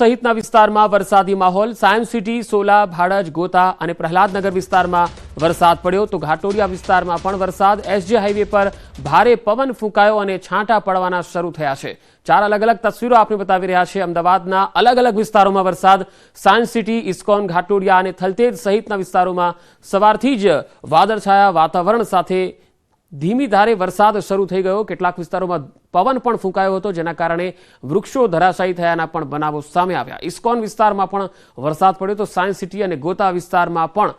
સહિતના વિસ્તારમાં વરસાદી માહોલ. સાયન્સ સિટી, સોલા, ભાડજ, ગોતા અને પ્રહલાદનગર વિસ્તારમાં વરસાદ પડ્યો તો ઘાટોડિયા વિસ્તારમાં પણ વરસાદ. એસજી હાઈવે પર ભારે પવન ફૂંકાયો અને છાંટા પડવાના શરૂ થયા છે. ચાર અલગ અલગ તસવીરો આપણે બતાવી રહ્યા છે. અમદાવાદના અલગ અલગ વિસ્તારોમાં વરસાદ. સાયન્સ સિટી, ઇસ્કોન ઘાટોડિયા અને થલતેજ સહિતના વિસ્તારોમાં સવારથી જ વાદળછાયા વાતાવરણ સાથે ધીમી ધારે વરસાદ શરૂ થઈ ગયો. કેટલાક વિસ્તારોમાં પવન પણ ફૂંકાયો હતો, જેના કારણે વૃક્ષો ધરાશાયી થયાના પણ બનાવો સામે આવ્યા. ઇસ્કોન વિસ્તારમાં પણ વરસાદ પડ્યો તો સાયન્સ સિટી અને ગોતા વિસ્તારમાં પણ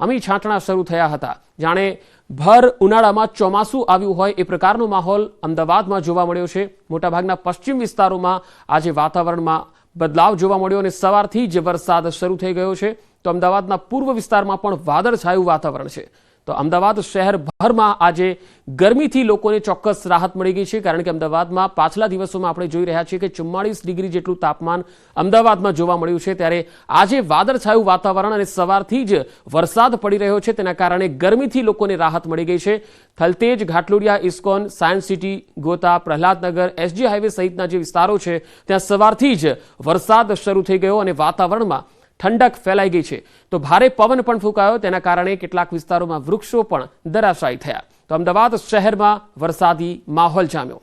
અમી છાંટણા શરૂ થયા હતા. જાણે ભર ઉનાળામાં ચોમાસું આવ્યું હોય એ પ્રકારનો માહોલ અમદાવાદમાં જોવા મળ્યો છે. મોટાભાગના પશ્ચિમ વિસ્તારોમાં આજે વાતાવરણમાં બદલાવ જોવા મળ્યો અને સવારથી જ વરસાદ શરૂ થઈ ગયો છે. તો અમદાવાદના પૂર્વ વિસ્તારમાં પણ વાદળછાયું વાતાવરણ છે. તો અમદાવાદ શહેરભરમાં આજે ગરમીથી લોકોને ચોક્કસ રાહત મળી ગઈ છે, કારણ કે અમદાવાદમાં પાછલા દિવસોમાં આપણે જોઈ રહ્યા છીએ કે ચુમ્માળીસ ડિગ્રી જેટલું તાપમાન અમદાવાદમાં જોવા મળ્યું છે. ત્યારે આજે વાદળછાયું વાતાવરણ અને સવારથી જ વરસાદ પડી રહ્યો છે. તેના કારણે ગરમીથી લોકોને રાહત મળી ગઈ છે. Thaltej, Ghatlodiya, ISKCON, science city, Gota, Prahladnagar, SG highway સહિતના જે વિસ્તારો છે, ત્યાં સવારથી જ વરસાદ શરૂ થઈ ગયો અને વાતાવરણમાં ઠંડક ફેલાઈ ગઈ છે. તો ભારે પવન પણ ફૂંકાયો, તેના કારણે કેટલાક વિસ્તારોમાં વૃક્ષો પણ ધરાશાયી થયા. તો અમદાવાદ શહેરમાં વરસાદી માહોલ જામ્યો.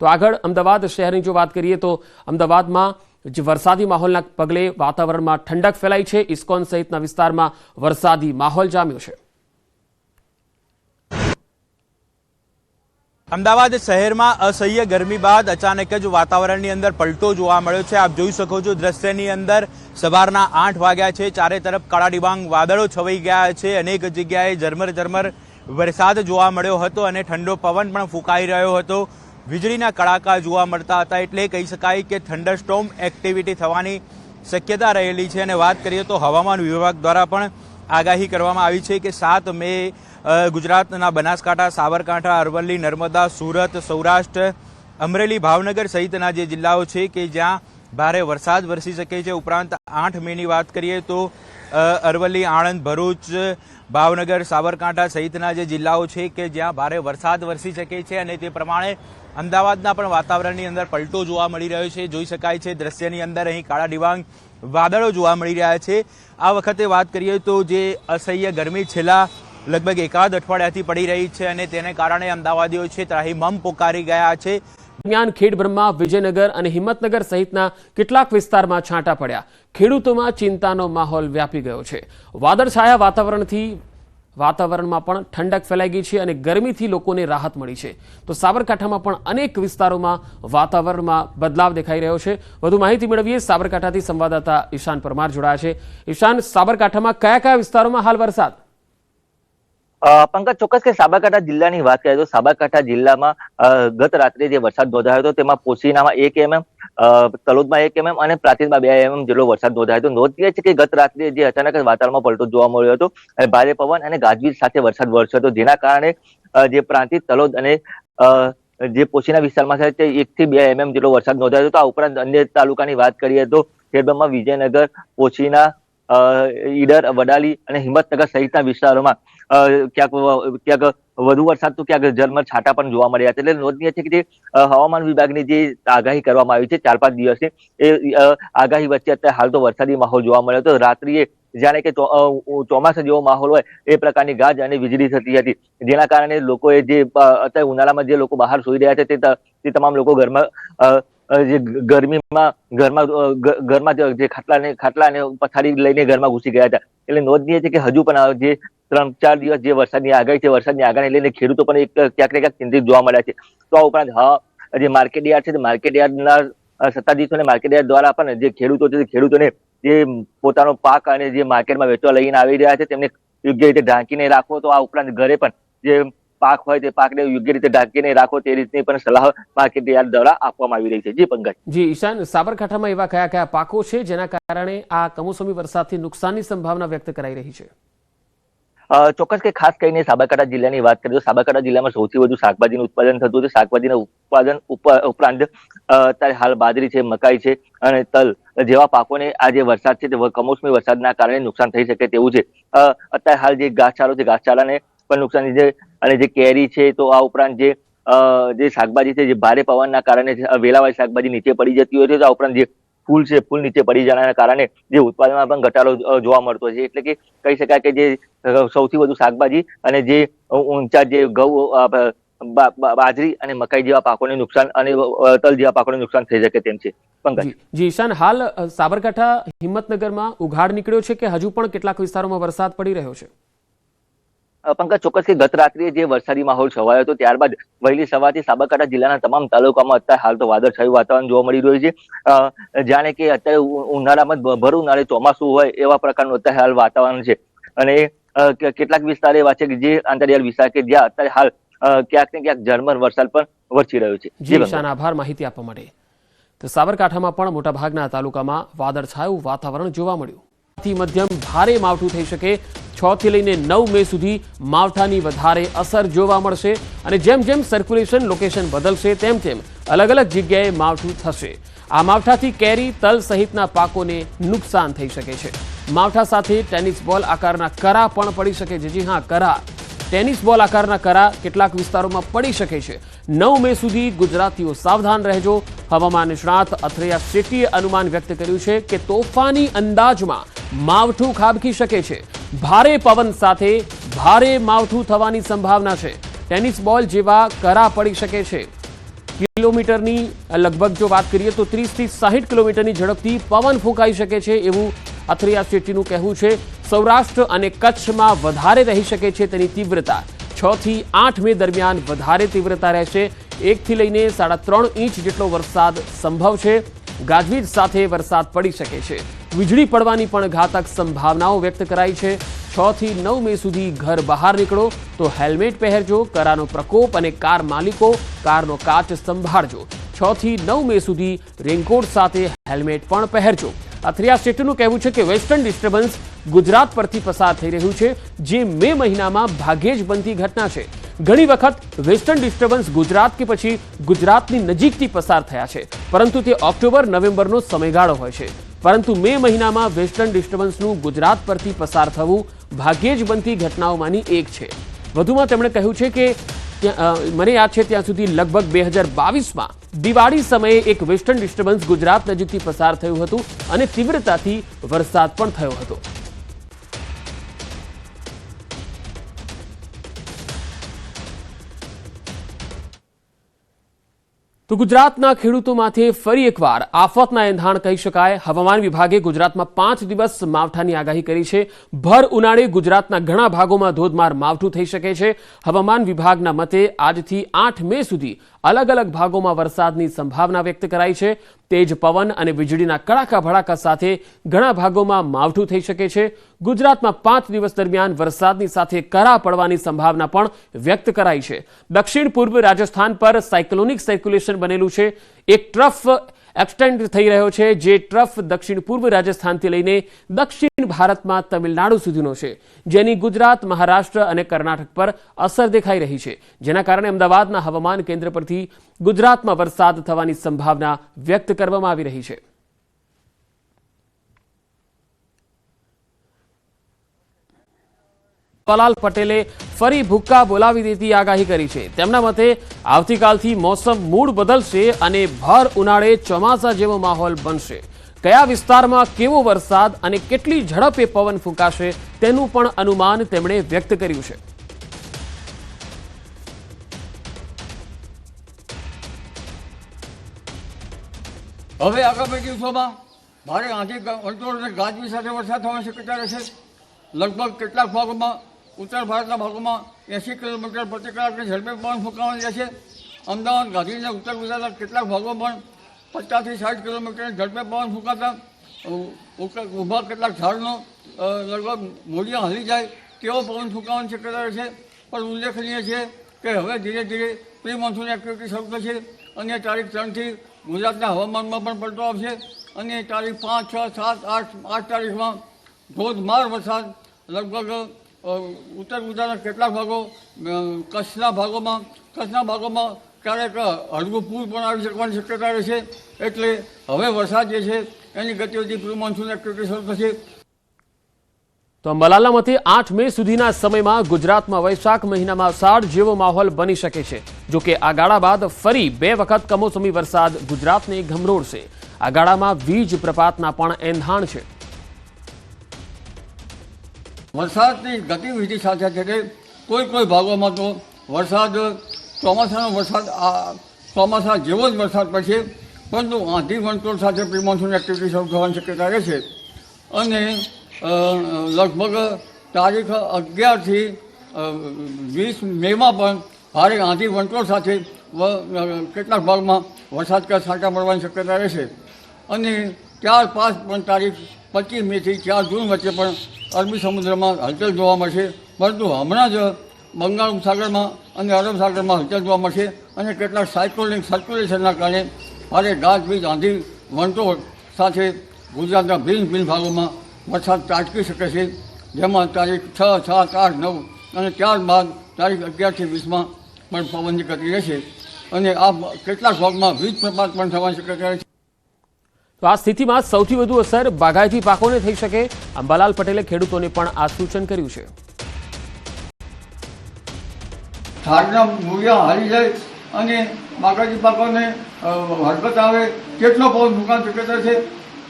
તો આગળ અમદાવાદ શહેરની જો વાત કરીએ તો અમદાવાદમાં જે વરસાદી માહોલના પગલે વાતાવરણમાં ઠંડક ફેલાઈ છે. ઇસ્કોન સહિતના વિસ્તારમાં વરસાદી માહોલ જામ્યો છે. અમદાવાદ શહેરમાં અસહ્ય ગરમી બાદ અચાનક જ વાતાવરણની અંદર પલટો જોવા મળ્યો છે. આપ જોઈ શકો છો દ્રશ્યની અંદર સવારના આઠ વાગ્યા છે. ચારે તરફ કાળા ડિબાંગ, વાદળો છવાઈ ગયા છે. અનેક જગ્યાએ ઝરમર ઝરમર વરસાદ જોવા મળ્યો હતો અને ઠંડો પવન પણ ફૂંકાઈ રહ્યો હતો. વીજળીના કડાકા જોવા મળતા હતા એટલે કહી શકાય કે થંડરસ્ટોમ એક્ટિવિટી થવાની શક્યતા રહેલી છે. અને વાત કરીએ તો હવામાન વિભાગ દ્વારા પણ આગાહી કરવામાં આવી છે કે સાત મે ગુજરાતના બનાસકાંઠા, સાબરકાંઠા, અરવલ્લી, નર્મદા, સુરત, સૌરાષ્ટ્ર, અમરેલી, ભાવનગર સહિતના જે જિલ્લાઓ છે કે જ્યાં ભારે વરસાદ વરસી શકે છે, ઉપરાંત આઠ મેની વાત કરીએ તો અરવલ્લી, આણંદ, ભરૂચ, ભાવનગર, સાબરકાંઠા સહિતના જે જિલ્લાઓ છે કે જ્યાં ભારે વરસાદ વરસી શકે છે અને તે પ્રમાણે અમદાવાદના પણ વાતાવરણની અંદર પલટો જોવા મળી રહ્યો છે. જોઈ શકાય છે દ્રશ્યની અંદર અહીં કાળા ડિબાંગ વાદળો જોવા મળી રહ્યા છે. આ વખતે વાત કરીએ તો જે અસહ્ય ગરમી છેલ્લા લગભગ એકાદ અઠવાડિયાથી પડી રહી છે અને તેને કારણે અમદાવાદીઓ છે ત્રાહીમમ પોકારી ગયા છે. દરમિયાન ખેડબ્રહ્મા વિજયનગર અને હિંમતનગર સહિતના કેટલાક વિસ્તારમાં છાંટા પડ્યા. ખેડૂતોમાં ચિંતાનો માહોલ વ્યાપી ગયો છે. વાદળછાયા વાતાવરણથી વાતાવરણમાં પણ ઠંડક ફેલાઈ ગઈ છે અને ગરમીથી લોકોને રાહત મળી છે. તો સાબરકાંઠામાં પણ અનેક વિસ્તારોમાં વાતાવરણમાં બદલાવ દેખાઈ રહ્યો છે. વધુ માહિતી મેળવીએ સાબરકાંઠાથી સંવાદદાતા ઈશાન પરમાર જોડાયા છે. ઈશાન, સાબરકાંઠામાં કયા કયા વિસ્તારોમાં હાલ વરસાદ? પંકજ, ચોક્કસ કે સાબરકાંઠા જિલ્લાની વાત કરીએ તો સાબરકાંઠા જિલ્લામાં ગત રાત્રે જે વરસાદ નોંધાયો હતો તેમાં પોશીનામાં એક એમએમ તલોદમાં એક એમએમ અને પ્રાંતિજમાં બે એમએમ જેટલો વરસાદ નોંધાયો હતો. નોંધનીય છે કે ગત રાત્રે જે અચાનક વાતાવરણમાં પલટો જોવા મળ્યો હતો અને ભારે પવન અને ગાજવીજ સાથે વરસાદ વરસ્યો હતો, જેના કારણે જે પ્રાંતિજ, તલોદ અને જે પોશીના વિસ્તારમાં છે તે એકથી બે એમએમ જેટલો વરસાદ નોંધાયો હતો. આ ઉપરાંત અન્ય તાલુકાની વાત કરીએ તો ખેડબ્રહ્મા વિજયનગર, પોશીના ઈડર, વડાલી અને હિંમતનગર સહિતના વિસ્તારોમાં ક્યાંક ક્યાંક વધુ વરસાદ તો ક્યાંક ઝરમર છાંટા પણ જોવા મળ્યા છે. એટલે નોંધનીય છે કે જે હવામાન વિભાગની જે આગાહી કરવામાં આવી છે, ચાર પાંચ દિવસની એ આગાહી વચ્ચે અત્યારે હાલ તો વરસાદી માહોલ જોવા મળ્યો હતો. રાત્રિએ જાણે કે ચોમાસા જેવો માહોલ હોય, એ પ્રકારની ગાજ અને વીજળી થતી હતી. જેના કારણે લોકોએ જે અત્યારે ઉનાળામાં જે લોકો બહાર સુઈ રહ્યા છે, તે તમામ લોકો ઘરમાં જે ગરમીમાં ઘરમાં ઘરમાં જે- ખાટલા ને ખાટલા ને પથારી લઈને ઘરમાં ઘૂસી ગયા હતા. એટલે નોંધનીય છે કે હજુ પણ જે ત્રણ ચાર દિવસ જે વરસાદની આગાહી છે વરસાદની આગાહી લઈને ખેડૂતો પણ એક ક્યાંક ને ક્યાંક ચિંતિત જોવા મળ્યા છે. તો આ ઉપરાંત હા જે માર્કેટ યાર્ડ છે માર્કેટ યાર્ડના અ, સત્તાધીશો અને માર્કેટ યાર્ડ દ્વારા પણ જે ખેડૂતો છે ખેડૂતોને જે પોતાનો પાક અને જે માર્કેટમાં વેચવા લઈને આવી રહ્યા છે તેમને યોગ્ય રીતે ઢાંકીને રાખવો. તો આ ઉપરાંત ઘરે પણ જે પાક હોય તે પાકને યોગ્ય રીતે ઢાંકીને રાખો તે રીતની પણ સલાહ માર્કેટ યાર્ડ દ્વારા આપવામાં આવી રહી છે. જી પંકજ. જી ઈશાન સાબરકાંઠામાં એવા કયા કયા પાકો છે જેના કારણે આ કમોસમી વરસાદથી નુકસાનની સંભાવના વ્યક્ત કરાઈ રહી છે? ચોક્કસ કે ખાસ કરીને સાબરકાંઠા જિલ્લાની વાત કરીએ તો સાબરકાંઠા જિલ્લામાં સૌથી વધુ શાકભાજીનું ઉત્પાદન થતું હતું. શાકભાજીના ઉત્પાદન ઉપ- ઉપરાંત અત્યારે હાલ બાજરી છે, મકાઈ છે અને તલ જેવા પાકોને આ જે વરસાદ છે તે કમોસમી વરસાદના કારણે નુકસાન થઈ શકે તેવું છે. અત્યારે હાલ જે ઘાસચારો છે, ઘાસચારાને પણ નુકસાન છે અને જે કેરી છે તો આ ઉપરાંત જે જે શાકભાજી છે, જે ભારે પવનના કારણે વેલાવાળી શાકભાજી નીચે પડી જતી હોય છે તો આ ઉપરાંત જે પુલ છે, પુલ નીચે પડી જવાના કારણે જે ઉત્પાદનમાં પણ ઘટાડો જોવા મળતો છે. એટલે કે કહી શકાય કે જે સૌથી વધુ શાકભાજી અને જે ઊંચા જે ઘઉં બાજરી અને મકાઈ જેવા પાકોને નુકસાન અને તલ જેવા પાકોને નુકસાન થઈ શકે તેમ છે. પંકજ. જી ઈશાન, હાલ સાબરકાંઠા હિંમતનગરમાં ઉઘાડ નીકળ્યો છે કે હજુ પણ કેટલાક વિસ્તારોમાં વરસાદ પડી રહ્યો છે? પંકજ ચોક્કસ કે ગત રાત્રે જે વરસાદી માહોલ છવાયો હતો ત્યારબાદ વહેલી સવારથી સાબરકાંઠા જિલ્લાના તમામ તાલુકામાં અત્યારે હાલ તો વાદળછાયું વાતાવરણ જોવા મળી રહ્યું છે. જાણે કે અત્યારે ઉનાળામાં ભર ઉનાળે ચોમાસું હોય એવા પ્રકારનું અત્યારે હાલ વાતાવરણ છે. અને કેટલાક વિસ્તાર એવા છે કે જે આંતરિયાળ વિસ્તાર કે જ્યાં અત્યારે હાલ ક્યાંક ને ક્યાંક ઝરમર વરસાદ પણ વરસી રહ્યો છે. જી આભાર માહિતી આપવા માટે. તો સાબરકાંઠામાં પણ મોટાભાગના તાલુકામાં વાદળછાયું વાતાવરણ જોવા મળ્યું. થી મધ્યમ ભારે માવઠું થઈ શકે. છ થી લઈને નવ મે સુધી માવઠાની વધારે અસર જોવા મળશે અને જેમ જેમ સર્ક્યુલેશન લોકેશન બદલશે, તેમ તેમ અલગ અલગ જગ્યાએ માવઠું થશે. આ માવઠાથી કેરી, તલ સહિતના પાકોને નુકસાન થઈ શકે છે. માવઠા સાથે ટેનિસ બોલ આકારના કરા પણ પડી શકે છે. જી હા, કરા. ટેનિસ બોલ આકારના કરા કેટલાક વિસ્તારોમાં પડી શકે છે. નવ મે સુધી ગુજરાતીઓ સાવધાન રહેજો. હવામાન નિષ્ણાત અથરેયા શેટ્ટીએ અનુમાન વ્યક્ત કર્યું છે કે તોફાની અંદાજમાં માવઠું ખાબકી શકે છે. ભારે પવન સાથે ભારે માવઠું થવાની સંભાવના છે. ટેનિસ બોલ જેવા કરા પડી શકે છે. કિલોમીટરની લગભગ જો વાત કરીએ તો ત્રીસથી સાહીઠ કિલોમીટરની ઝડપથી પવન ફૂંકાઈ શકે છે એવું અથરિયા શેટ્ટીનું કહેવું છે. સૌરાષ્ટ્ર અને કચ્છમાં વધારે રહી શકે છે તેની તીવ્રતા. છ થી આઠ મે દરમિયાન વધારે તીવ્રતા રહેશે. એકથી લઈને સાડા ત્રણ ઇંચ જેટલો વરસાદ સંભવ છે. ગાજવીજ સાથે વરસાદ પડી શકે છે. વીજળી પડવાની પણ ઘાતક સંભાવનાઓ વ્યક્ત કરાઈ છે. છ થી નવ મે સુધી ઘર બહાર નીકળો તો હેલ્મેટ પહેરજો, કરાનો પ્રકોપ અને કાર માલિકો કારનો કાચ સંભાળજો. છ થી નવ મે સુધી રેનકોટ સાથે હેલ્મેટ પણ પહેરજો. અથરિયા સ્ટેટનું કહેવું છે કે વેસ્ટર્ન ડિસ્ટર્બન્સ ગુજરાત પરથી પસાર થઈ રહ્યું છે, જે મે મહિનામાં ભાગ્યે જ બનતી ઘટના છે. ઘણી વખત વેસ્ટર્ન ડિસ્ટર્બન્સ ગુજરાત કે પછી ગુજરાતની નજીકથી પસાર થયા છે, પરંતુ તે ઓક્ટોબર, નવેમ્બરનો સમયગાળો હોય છે. પરંતુ મે મહિનામાં વેસ્ટર્ન ડિસ્ટર્બન્સનું ગુજરાત પરથી પસાર થવું ભાગ્યે જ બનતી ઘટનાઓમાંની એક છે. વધુમાં તેમણે કહ્યું છે કે મને યાદ છે ત્યાં સુધી લગભગ બે હજાર બાવીસમાં દિવાળી સમયે એક વેસ્ટર્ન ડિસ્ટર્બન્સ ગુજરાત નજીકથી પસાર થયું હતું અને તીવ્રતાથી વરસાદ પણ થયો હતો. તો ગુજરાતના ખેડૂતો માથે ફરી એકવાર આફતના એંધાણ કહી શકાય. હવામાન વિભાગે ગુજરાતમાં પાંચ દિવસ માવઠાની આગાહી કરી છે. ભર ઉનાળે ગુજરાતના ઘણા ભાગોમાં ધોધમાર માવઠું થઈ શકે છે. હવામાન વિભાગના મતે આજથી આઠ મે સુધી અલગ અલગ ભાગોમાં વરસાદની સંભાવના વ્યક્ત કરાઈ છે. તેજ પવન અને વીજળીના કડાકા ભડાકા સાથે ઘણા ભાગોમાં માવઠું થઈ શકે છે. ગુજરાતમાં પાંચ દિવસ દરમિયાન વરસાદની સાથે કરા પડવાની સંભાવના પણ વ્યક્ત કરાઈ છે. દક્ષિણ પૂર્વ રાજસ્થાન પર સાયક્લોનિક સર્ક્યુલેશન બનેલું છે. એક ટ્રફ એક્સટેન્ડ થઈ રહ્યો છે જે ટ્રફ દક્ષિણ પૂર્વ રાજસ્થાનથી લઈને દક્ષિણ ભારતમાં તમિલનાડુ સુધીનો છે, જેની ગુજરાત, મહારાષ્ટ્ર અને કર્ણાટક પર અસર દેખાઈ રહી છે. જેના કારણે અમદાવાદના હવામાન કેન્દ્ર પરથી ગુજરાતમાં વરસાદ થવાની સંભાવના વ્યક્ત કરવામાં આવી રહી છે. પલાલ પટેલે ફરી ભૂક્કા બોલાવી દેતી આગાહી કરી છે. તેમના મતે, આવતીકાલથી મોસમ મૂળ બદલશે અને ભર ઉનાળે ચોમાસા જેવો માહોલ બનશે. કયા વિસ્તારમાં કેવો વરસાદ અને કેટલી ઝડપે પવન ફૂંકાશે તેનું પણ અનુમાન તેમણે વ્યક્ત કર્યું છે. હવે આગામી દિવસોમાં ભારે આંધી ગાજવી સાથે વરસાદ થવાની શક્યતા રહેશે. લગભગ કેટલાક ભાગોમાં ઉત્તર ભારતના ભાગોમાં એંસી કિલોમીટર પ્રતિ કલાકની ઝડપે પવન ફૂંકાવાની રહેશે. અમદાવાદ, ગાંધીનગર ઉત્તર ગુજરાતના કેટલાક ભાગો પણ પચાસથી સાઠ કિલોમીટરની ઝડપે પવન ફૂંકાતા. ઊભા કેટલાક ઝાડનો લગભગ મૂળિયા હલી જાય તેવો પવન ફૂંકાવાની શક્યતા રહેશે. પણ ઉલ્લેખનીય છે કે હવે ધીરે ધીરે પ્રી મોન્સૂન એક્ટિવિટી શરૂ થશે અને તારીખ ત્રણથી ગુજરાતના હવામાનમાં પણ પલટો આવશે. અને તારીખ પાંચ, છ, સાત, આઠ આઠ તારીખમાં ધોધમાર વરસાદ લગભગ ઉત્તર ગુજરાતના કેટલાક ભાગો કચ્છના ભાગોમાં કચ્છના ભાગોમાં ક્યારેક હળવું પૂર પણ આવી શકવાની શક્યતા રહેશે એટલે હવે વરસાદ જે છે, એની ગતિવિધિ પ્રી મોન્સૂન એક્ટિવિટી શરૂ થશે. તો અંબાલાલના મતે આઠ મે સુધીના સમયમાં ગુજરાતમાં વૈશાખ મહિનામાં અષાઢ જેવો માહોલ બની શકે છે. જો કે આ બાદ ફરી બે વખત કમોસમી વરસાદ ગુજરાતને ગમરોડશે આ ગાળામાં વીજ પ્રપાતના પણ એંધાણ છે. વરસાદની ગતિવિધિ સાથે સાથે કોઈ કોઈ ભાગોમાં તો વરસાદ, ચોમાસાનો વરસાદ, આ ચોમાસા જેવો જ વરસાદ પડશે, પરંતુ આંધી વંટોળ સાથે પ્રિમોન્સૂન એક્ટિવિટી શરૂ થવાની શક્યતા રહેશે અને લગભગ તારીખ અગિયારથી વીસ મેમાં પણ ભારે આંધી વંટોળ સાથે કેટલાક ભાગમાં વરસાદ કે સાંટા મળવાની શક્યતા રહેશે અને ચાર પાંચ પણ તારીખ પચીસ મેથી ચાર જૂન વચ્ચે પણ અરબી સમુદ્રમાં હલચલ જોવા મળશે. પરંતુ હમણાં જ બંગાળ ઉપસાગરમાં અને અરબ સાગરમાં હલચલ જોવા મળશે અને કેટલાક સાયક્લોનિક સર્ક્યુલેશનના કારણે ભારે ગાજવીજ આંધી વંટોળ સાથે ગુજરાતના ભિન્ન ભિન્ન ભાગોમાં વરસાદ ત્રાટકી શકે છે. જેમાં તારીખ છ, સાત, આઠ, નવ અને ત્યારબાદ તારીખ અગિયારથી વીસમાં પણ પવનની ગતિ રહેશે. અને આ કેટલાક ભાગમાં વીજ પ્રપાત પણ થવાની શક્યતા રહેશે તો આ સ્થિતિમાં સૌથી વધુ અસર બાગાયતી પાકોને થઈ શકે. અંબાલાલ પટેલે ખેડૂતોને પણ આ સૂચન કર્યું છે. હારી જાય અને બાગાયતી પાકોને હરકત આવે કેટલો પવન ફૂંકાવાની શક્યતા છે.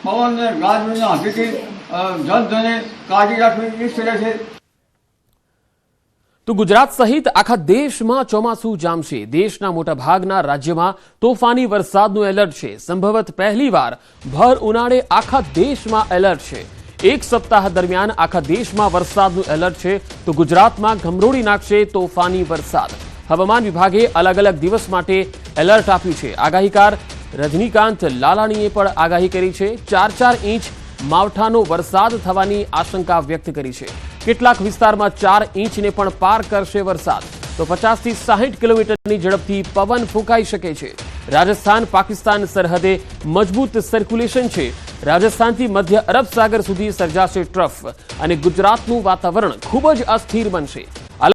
પવનને ગાજ હાથીથી જન જનધને કાઢી રાખવી એ છે. તો ગુજરાત સહિત આખા દેશમાં ચોમાસું જામશે. દેશના મોટા ભાગના રાજ્યમાં તોફાની વરસાદનું એલર્ટ છે. સંભવત પહેલીવાર ભર ઉનાળે આખા દેશમાં એલર્ટ છે. એક સપ્તાહ દરમિયાન આખા દેશમાં વરસાદનું એલર્ટ છે. તો ગુજરાતમાં ગમરોડી નાખશે તોફાની વરસાદ. હવામાન વિભાગે અલગ અલગ દિવસ માટે એલર્ટ આપ્યું છે. આગાહીકાર રજનીકાંત લાલાણીએ પણ આગાહી કરી છે. ચાર ચાર ઇંચ માવઠાનો વરસાદ થવાની આશંકા વ્યક્ત કરી છે. કેટલાક વિસ્તારમાં ચાર ઇંચને પણ પાર કરશે વરસાદ. તો પચાસથી સાહીઠ કિલોમીટરની ઝડપથી પવન ફૂંકાઈ શકે છે. રાજસ્થાન, પાકિસ્તાન સરહદે મજબૂત સર્ક્યુલેશન છે. રાજસ્થાનથી મધ્ય અરબ સાગર સુધી સર્જાશે ટ્રફ અને ગુજરાતનું વાતાવરણ ખૂબ જ અસ્થિર બનશે.